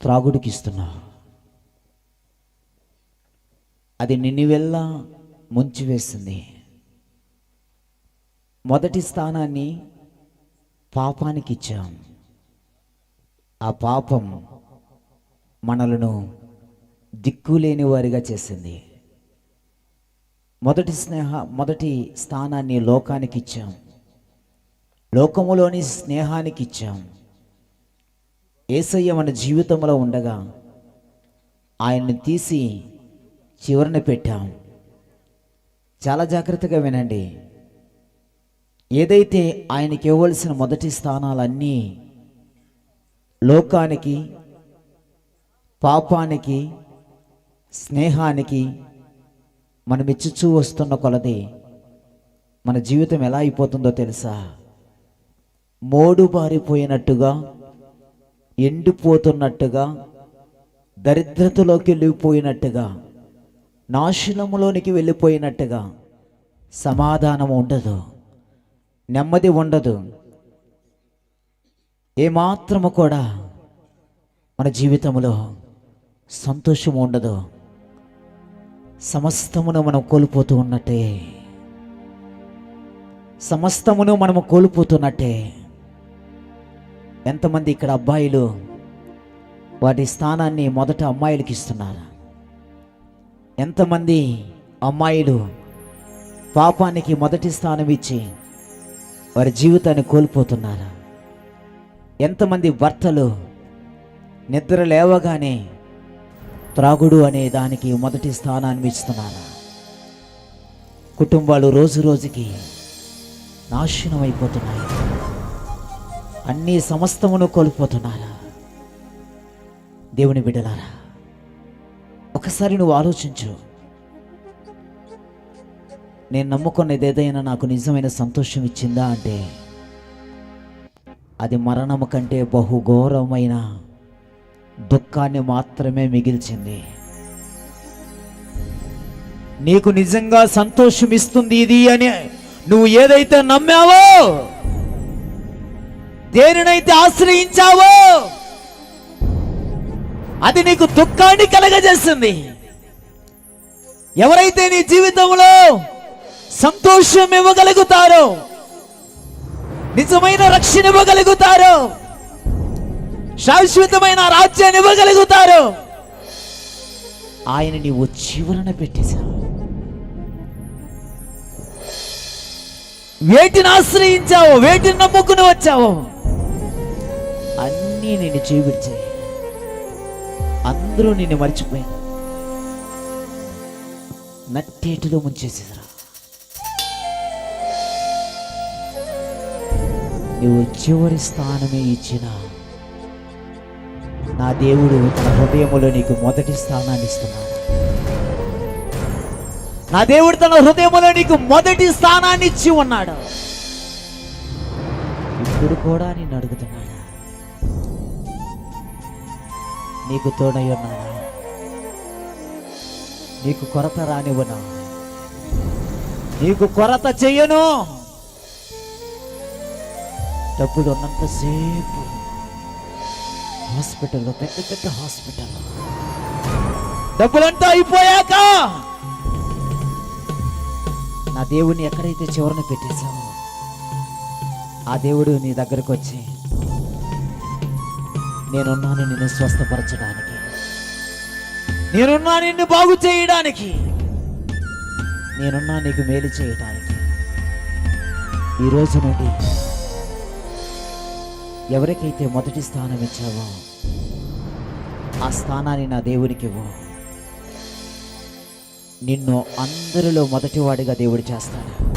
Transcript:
త్రాగుడికి ఇస్తున్నా అది నిన్నువెల్లా ముంచివేసింది. మొదటి స్థానాన్ని పాపానికి ఇచ్చాం ఆ పాపం మనలను దిక్కులేని వారిగా చేసింది. మొదటి స్నేహ మొదటి స్థానాన్ని లోకానికి ఇచ్చాం లోకములోని స్నేహానికి ఇచ్చాం ఏసయ్య మన జీవితంలో ఉండగా ఆయన్ని తీసి చివరన పెట్టాం. చాలా జాగ్రత్తగా వినండి. ఏదైతే ఆయనకి ఇవ్వవలసిన మొదటి స్థానాలన్నీ లోకానికి పాపానికి స్నేహానికి మనం ఇచ్చుచూ వస్తున్న కొలది మన జీవితం ఎలా అయిపోతుందో తెలుసా? మోడు బారిపోయినట్టుగా ఎండిపోతున్నట్టుగా దరిద్రతలోకి వెళ్ళిపోయినట్టుగా నాశనములోనికి వెళ్ళిపోయినట్టుగా సమాధానం ఉండదు నెమ్మది ఉండదు. ఏమాత్రము కూడా మన జీవితంలో సంతోషం ఉండదు. సమస్తమును మనం కోల్పోతూ ఉన్నట్టే. సమస్తమును మనము కోల్పోతున్నట్టే. ఎంతమంది ఇక్కడ అబ్బాయిలు వాటి స్థానాన్ని మొదట అమ్మాయిలకి ఇస్తున్నారు? ఎంతమంది అమ్మాయిలు పాపానికి మొదటి స్థానం ఇచ్చి వారి జీవితాన్ని కోల్పోతున్నారు? ఎంతమంది భర్తలు నిద్ర లేవగానే త్రాగుడు అనే దానికి మొదటి స్థానాన్ని ఇస్తున్నారు? కుటుంబాలు రోజు రోజుకి నాశనం అయిపోతున్నాయి అన్ని సమస్తమును కోల్పోతున్నారా? దేవుని బిడ్డలారా ఒకసారి నువ్వు ఆలోచించు. నేను నమ్ముకున్నది ఏదైనా నాకు నిజమైన సంతోషం ఇచ్చిందా అంటే అది మరణము కంటే బహుఘోరమైన దుఃఖాన్ని మాత్రమే మిగిల్చింది. నీకు నిజంగా సంతోషం ఇస్తుంది ఇది అని నువ్వు ఏదైతే నమ్మావో దేనినైతే ఆశ్రయించావో అది నీకు దుఃఖాన్ని కలగజేస్తుంది. ఎవరైతే నీ జీవితంలో సంతోషం ఇవ్వగలుగుతారో నిజమైన రక్షణ ఇవ్వగలుగుతారో శాశ్వతమైన రాజ్యాన్ని ఇవ్వగలుగుతారు ఆయన నీవు చివరన పెట్టేశావు. వేటిని ఆశ్రయించావు వేటిని నమ్ముకుని వచ్చావు అన్నీ నేను జీవించాయి అందరూ నిన్ను మర్చిపోయాను నట్టేటిలో ముంచేసేదిరా. నువ్వు చివరి స్థానమే ఇచ్చిన నా దేవుడు తన హృదయములో నీకు మొదటి స్థానాన్ని ఇస్తున్నాడు. నా దేవుడు తన హృదయములో నీకు మొదటి స్థానాన్ని ఇచ్చి ఉన్నాడు. ఇప్పుడు కూడా నేను అడుగుతున్నాను నీకు తోడై ఉన్నానా నీకు కొరత రానివ్వనా? నీకు కొరత చెయ్యను. డబ్బులు ఉన్నంతసేపు హాస్పిటల్లో పెద్ద పెద్ద హాస్పిటల్. డబ్బులంతా అయిపోయాక నా దేవుని ఎక్కడైతే చివరన పెట్టేశావో ఆ దేవుడు నీ దగ్గరకు వచ్చి నేనున్నాను నిన్ను స్వస్థపరచడానికి. నేనున్నా నిన్ను బాగు చేయడానికి. నేనున్నా నీకు మేలు చేయడానికి ఈ రోజు నుండి ఎవరికైతే మొదటి స్థానం ఇచ్చావో ఆ స్థానాన్ని నా దేవునికి ఇవ్వు. నిన్ను అందరిలో మొదటివాడిగా దేవుడు చేస్తాడు.